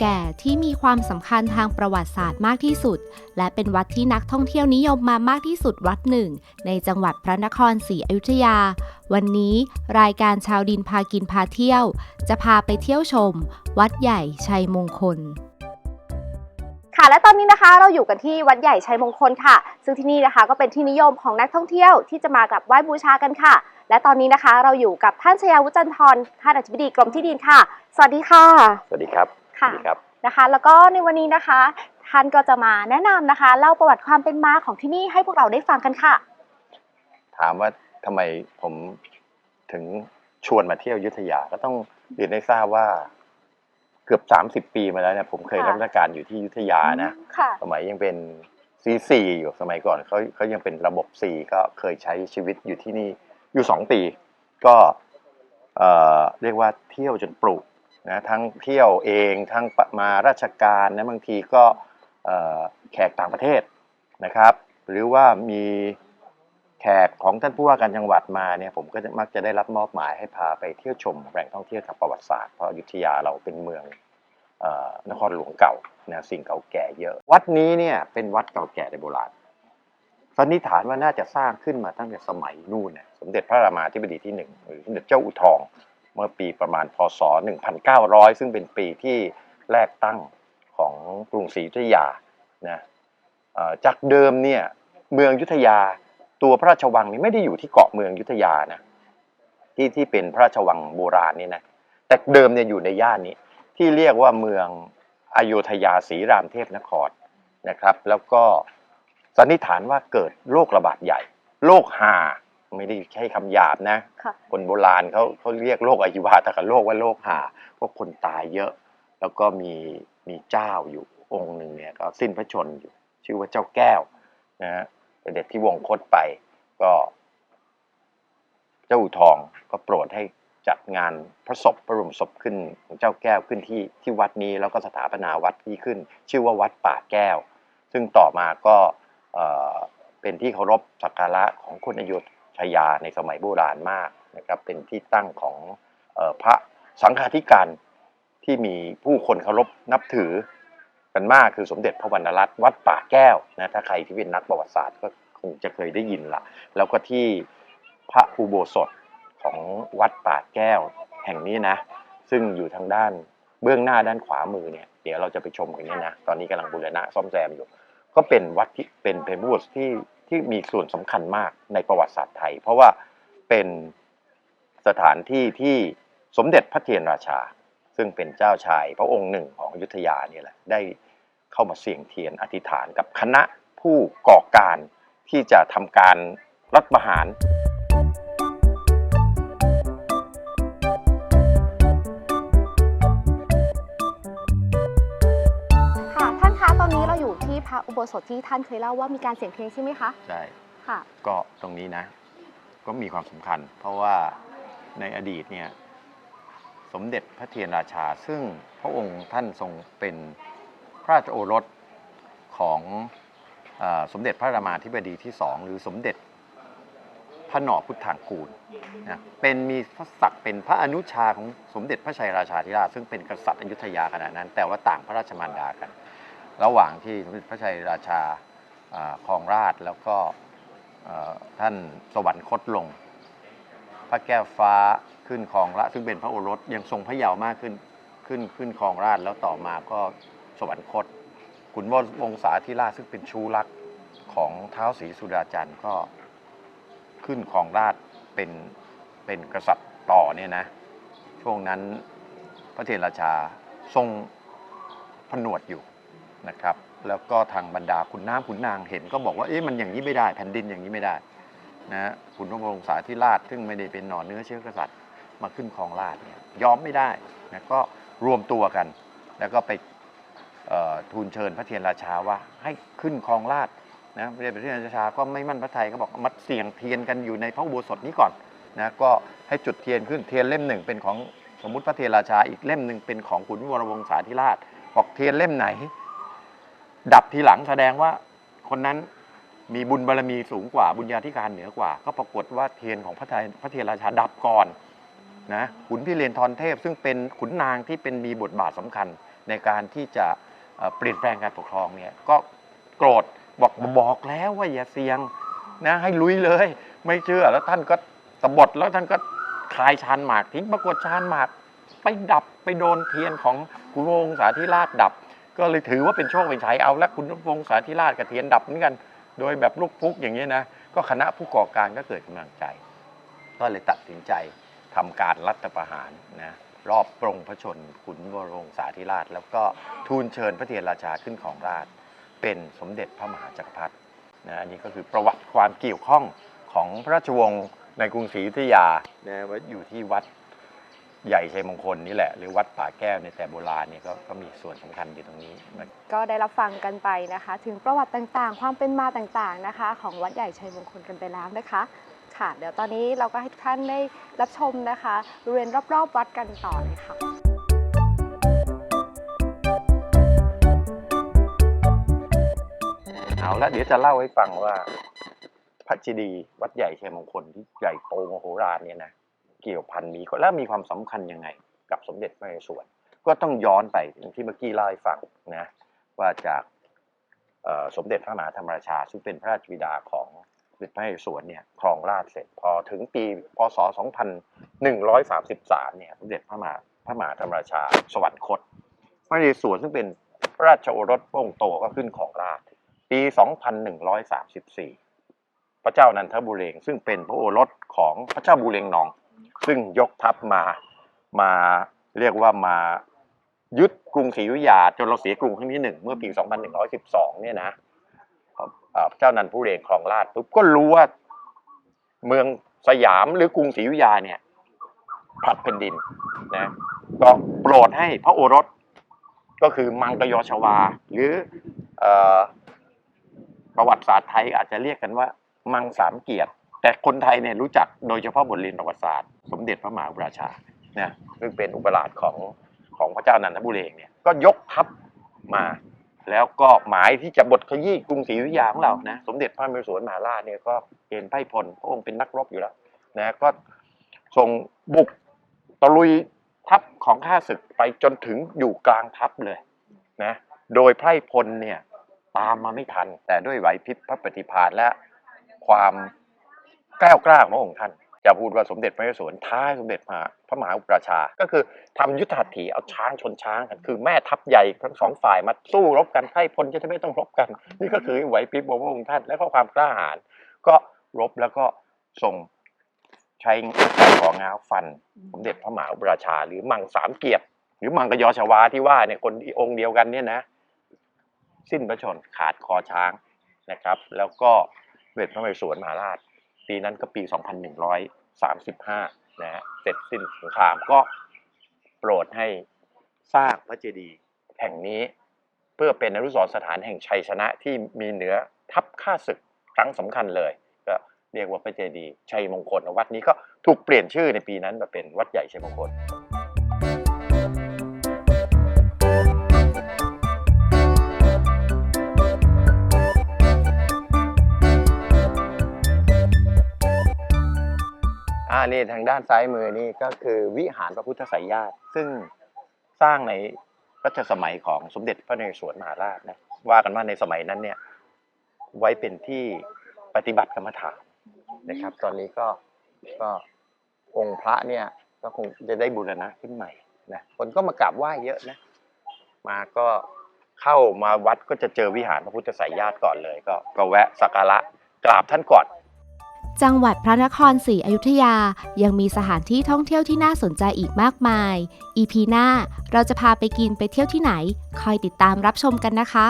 แก่ที่มีความสำคัญทางประวัติศาสตร์มากที่สุด และเป็นวัดที่นักท่องเที่ยวนิยมมามากที่สุดวัดหนึ่ง ในจังหวัดพระนครศรีอยุธยา วันนี้รายการชาวดินพากินพาเที่ยว จะพาไปเที่ยวชม วัดใหญ่ชัยมงคลค่ะและตอนนี้นะคะเราอยู่กันที่วัดใหญ่ชัยมงคลค่ะ ซึ่งที่นี่นะคะก็เป็นที่นิยมของนักท่องเที่ยวที่จะมากราบไหว้บูชากันค่ะ และตอนนี้นะคะเราอยู่กับท่านชยาวุฒิจันทร์ท่านอธิบดีกรมที่ดินค่ะ สวัสดีค่ะ สวัสดีครับ ค่ะสวัสดีครับนะคะ แล้วก็ในวันนี้นะคะ ท่านก็จะมาแนะนำนะคะเล่าประวัติความเป็นมาของที่นี่ให้พวกเราได้ฟังกันค่ะ ถามว่าทำไมผมถึงชวนมาเที่ยวอยุทธยาก็ต้องเรียนให้ทราบว่าเกือบสามสิบปีมาแล้วเนี่ยผมเคยค่ะรับราชการอยู่ที่อยุธยานะค่ะสมัยยังเป็นซีซีอยู่สมัยก่อนเขาเขายังเป็นระบบซีก็เคยใช้ชีวิตอยู่ที่นี่อยู่สองปี ก็เอ่อเรียกว่าเที่ยวจนปลุก นะทั้งเที่ยวเองทั้งมาราชการนะบางทีก็แขกต่างประเทศนะครับ หรือว่ามีแขกของท่านผู้ว่าการจังหวัดมาเนี่ยผมก็มักจะได้รับมอบหมายให้พาไปเที่ยวชมแหล่งท่องเที่ยวทางประวัติศาสตร์เพราะอยุธยาเราเป็นเมืองอนครหลวงเก่านะสิ่งเก่าแก่เยอะ วัดนี้เนี่ยเป็นวัดเก่าแก่ในโบราณสันนิษฐานว่าน่าจะสร้างขึ้นมาตั้งแต่สมัยนู่นนะสมเด็จพระรามาธิบดีที่หนึ่งหรือสมเด็จเจ้าอุทอง เมื่อปีประมาณพศ 1900 ซึ่งเป็นปีที่แรกตั้งของกรุงศรีอยุธยานะเอ่อจากเดิมเนี่ยเมืองอยุธยาตัวพระราชวังนี่ไม่ได้อยู่ที่เกาะเมืองอยุธยานะที่ที่เป็นพระราชวังโบราณนี่นะแต่เดิมเนี่ยอยู่ในย่านนี้ที่เรียกว่าเมืองอโยธยาศรีรามเทพนครนะครับ แล้วก็สันนิษฐานว่าเกิดโรคระบาดใหญ่โรคหา ไม่ได้ใช้คำหยาบนะ ค่ะ คนโบราณเขาเขาเรียกโรคอายุวาตกโรคว่าโรคหาเพราะคนตายเยอะ แล้วก็มีมีเจ้าอยู่องค์หนึ่งเนี่ยก็สิ้นพระชนม์อยู่ ชื่อว่าเจ้าแก้วนะฮะเสด็จที่วงคตไปก็ เจ้าอู่ทองก็โปรดให้จัดงานพระศพพระบรมศพขึ้นของเจ้าแก้วขึ้นที่ที่วัดนี้แล้วก็สถาปนาวัดที่ขึ้น ชื่อว่าวัดป่าแก้ว ซึ่งต่อมาก็เอ่อเป็นที่เคารพสักการะของคนอยุธ ยาในสมัยโบราณมากนะครับเป็นที่ตั้งของออพระสังฆาธิการที่มีผู้คนเคารพนับถือกันมากคือสมเด็จพระวรรณรัตน์วัดป่าแก้วนะถ้าใครที่เป็นนักประวัติศาสตร์ก็คงจะเคยได้ยินละแล้วก็ที่พระอุโบสถของวัดป่าแก้วแห่งนี้นะ ซึ่งอยู่ทางด้านเบื้องหน้าด้านขวามือเนี่ยเดี๋ยวเราจะไปชมกันเนี่ยนะ ตอนนี้กำลังบูรณะซ่อมแซมอยู่ ก็เป็นวัดที่เป็นเพบูสที่ ที่มีส่วนสำคัญมากในประวัติศาสตร์ไทย เพราะว่าเป็นสถานที่ที่สมเด็จพระเทียนราชา ซึ่งเป็นเจ้าชายพระองค์หนึ่งของอยุธยาเนี่ยแหละได้เข้ามาเสี่ยงเทียนอธิษฐานกับคณะผู้ก่อการที่จะทำการรัฐประหาร ระอุโบสถที่ท่านเคยเล่าว่ามีการเสียงเพลงใช่ไหมคะใช่ค่ะก็ตรงนี้นะ ก็มีความสำคัญ เพราะว่าในอดีตเนี่ยสมเด็จพระเทียนราชา ซึ่งพระองค์ท่านทรงเป็นพระราชโอรสของเออสมเด็จพระรามาธิบดีที่สองหรือสมเด็จพระหนอพุทธางกูลนะเป็นมีพระศักดิ์เป็นพระอนุชาของสมเด็จพระชัยราชาธิราชซึ่งเป็นกษัตริย์อยุธยาขณะนั้น แต่ว่าต่างพระราชมารดากัน ระหว่างที่สมเด็จพระชัยราชาครองราชแล้วก็ท่านสวรรคตลง พระแก้วฟ้าขึ้นครองราชซึ่งเป็นพระโอรสยังทรงพระเยาว์มากขึ้นขึ้นขึ้นครองราชแล้วต่อมาก็สวรรคตขุนวงศาธิราชซึ่งเป็นชูรักของเท้าศรีสุดาจันทร์ก็ขึ้นครองราชเป็นเป็นกษัตริย์ต่อเนี่ยนะ ช่วงนั้นพระเทพราชาทรงผนวดอยู่ นะครับ แล้วก็ทางบรรดาขุนน้ำขุนนางเห็นก็บอกว่าเอ๊ะมันอย่างนี้ไม่ได้แผ่นดินอย่างนี้ไม่ได้นะฮะขุนพระบรมสาธิราชซึ่งไม่ได้เป็นหน่อเนื้อเชื้อกษัตริย์มาขึ้นครองราชเนี่ยยอมไม่ได้นะก็รวมตัวกัน แล้วก็ไปทูลเชิญพระเทียนราชาว่าให้ขึ้นครองราชย์นะพระเทียนราชาก็ไม่มั่นพระทัยก็บอกมัดเสี่ยงเทียนกันอยู่ในพระอุโบสถนี้ก่อนนะก็ให้จุดเทียนขึ้นเทียนเล่มหนึ่งเป็นของสมมติพระเทียนราชาอีกเล่มหนึ่งเป็นของขุนวรวงศาธิราชบอกเทียนเล่มไหน ดับทีหลังแสดงว่าคนนั้นมีบุญบารมีสูงกว่าบุญญาธิการเหนือกว่า ก็ปรากฏว่าเทียนของพระไทยพระเทียนราชาดับก่อนนะขุนพิเรนทรเทพ ซึ่งเป็นขุนนางที่เป็นมีบทบาทสำคัญในการที่จะเปลี่ยนแปลงการปกครองเนี่ยก็โกรธบอกบอกแล้วว่าอย่าเสี่ยงนะให้ลุยเลย ไม่เชื่อแล้วท่านก็ตบฏแล้วท่านก็คลายชานหมากทิ้งปรากฏชานหมาก ไปดับไปโดนเทียนของคุณวงศาธิราชดับ ก็เลยถือว่าเป็นโชคเป็นชัยเอาและคุณวงศาธิราชกับเทียนดับเหมือนกัน โดยแบบลูกพุกอย่างนี้นะ ก็คณะผู้ก่อการก็เกิดกำลังใจ ก็เลยตัดสินใจทำการรัฐประหารนะรอบปรงพระชนขุนวรงศาธิราช แล้วก็ทูลเชิญพระเทียนราชาขึ้นของราช เป็นสมเด็จพระมหาจักรพรรดินะอันนี้ก็คือประวัติความเกี่ยวข้องของพระราชวงศ์ในกรุงศรีอยุธยานะว่าอยู่ที่วัด ใหญ่ชัยมงคลนี่แหละ หรือวัดป่าแก้วในแต่โบราณเนี่ยก็ก็มีส่วนสำคัญอยู่ตรงนี้นะก็ได้รับฟังกันไปนะคะ ถึงประวัติต่างๆ ความเป็นมาต่างๆนะคะ ของวัดใหญ่ชัยมงคลกันไปแล้วนะคะค่ะเดี๋ยวตอนนี้เราก็ให้ทุกท่านได้รับชมนะคะบริเวณรอบๆวัดกันต่อเลยค่ะเอาละเดี๋ยวจะเล่าให้ฟังว่าพระเจดีย์วัดใหญ่ชัยมงคลที่ใหญ่โตมโหฬารเนี่ยนะเกี่ยวพันมีและมีความสำคัญยังไง กับสมเด็จพระนเรศวรก็ต้องย้อนไปอย่างที่เมื่อกี้เล่าให้ฟังนะว่าจากสมเด็จพระมหาธรรมราชา ซึ่งเป็นพระราชบิดาของสมเด็จพระนเรศวรเนี่ยครองราชเสร็จพอถึงปีพศ 2133 เนี่ยสมเด็จพระมหาพระมหาธรรมราชาสวรรคต พระนเรศวรซึ่งเป็นพระราชโอรสพระองค์โตก็ขึ้นของราชย์ปี 2134 พระเจ้านันทบุเรงซึ่งเป็นพระโอรสของพระเจ้าบุเรงนอง ซึ่งยกทัพมามาเรียกว่ามายึดกรุงศรีอยุธยาจนเราเสียกรุงครั้งที่หนึ่งเมื่อปี 2112 เนี่ยนะเจ้านันทบุเรงครองราชปุ๊บก็รู้ว่าเมืองสยามหรือกรุงศรีอยุธยาเนี่ยผลัดแผ่นดินนะก็โปรดให้พระโอรสก็คือมังกรยชวา หรืออประวัติศาสตร์ไทยอาจจะเรียกกันว่า มังสามเกียรติ แต่คนไทยเนี่ยรู้จักโดยเฉพาะบทเรียนประวัติศาสตร์ สมเด็จพระมหาราชานะซึ่งเป็นอุปราชของของพระเจ้านันทบุรีเนี่ยก็ยกทัพมาแล้วก็หมายที่จะบทขยี้กรุงศรีอยุธยาของเรานะสมเด็จพระนเรศวรมหาราชเนี่ยก็เกณฑ์ไพร่พลพระองค์เป็นนักรบอยู่แล้วนะก็ส่งบุกตะลุยทัพของข้าศึกไปจนถึงอยู่กลางทัพเลยนะโดยไพร่พลเนี่ยตามมาไม่ทัน แต่ด้วยไหวพริบพระปฏิภาณและความ กล้วกล้าของพระองค์ท่านจะพูดว่าสมเด็จพระนเรศวรท้ายสมเด็จพระพระมหาอุปราชา ก็คือทำยุทธหัตถีเอาช้างชนช้างกันคือแม่ทัพใหญ่ทั้งสองฝ่ายมาสู้รบกันให้พลจะได้ไม่ต้องรบกัน นี่ก็คือไหวพริบของพระองค์ท่านและก็ความกล้าหาญก็รบแล้วก็ส่งใช้ของง้าวฟัน สมเด็จพระมหาอุปราชา หรือมังสามเกียรติหรือมังกรยอชวาที่ว่าเนี่ยคนองค์เดียวกันเนี่ยนะ สิ้นพระชนขาดคอช้างนะครับ แล้วก็เด็จพระนเรศวรมหาราช ปีนั้นก็ปี 2135 นะฮะเสร็จสิ้นสงครามก็โปรดให้สร้างพระเจดีย์แห่งนี้เพื่อเป็นอนุสรณ์สถานแห่งชัยชนะที่มีเหนือทัพข้าศึกครั้งสำคัญเลย ก็เรียกว่าพระเจดีย์ชัยมงคลวัดนี้ก็ถูกเปลี่ยนชื่อในปีนั้นมาเป็นวัดใหญ่ชัยมงคลานี่ทางด้านซ้ายมือนี่ก็คือวิหารพระพุทธไสยญาติ ซึ่งสร้างในรัชสมัยของสมเด็จพระนเรศวรมหาราชนะว่ากันว่าในสมัยนั้นเนี่ยไว้เป็นที่ปฏิบัติกรรมฐานนะครับ ตอนนี้ก็ก็องค์พระเนี่ยก็คงจะได้บูรณะขึ้นใหม่นะคนก็มากราบไหว้เยอะนะ มาก็เข้ามาวัดก็จะเจอวิหารพระพุทธไสยญาติก่อนเลย ก็ก็แวะสักการะกราบท่านก่อน จังหวัดพระนครศรีอยุธยายังมีสถานที่ท่องเที่ยวที่น่าสนใจอีกมากมาย EP หน้าเราจะพาไปกินไปเที่ยวที่ไหน คอยติดตามรับชมกันนะคะ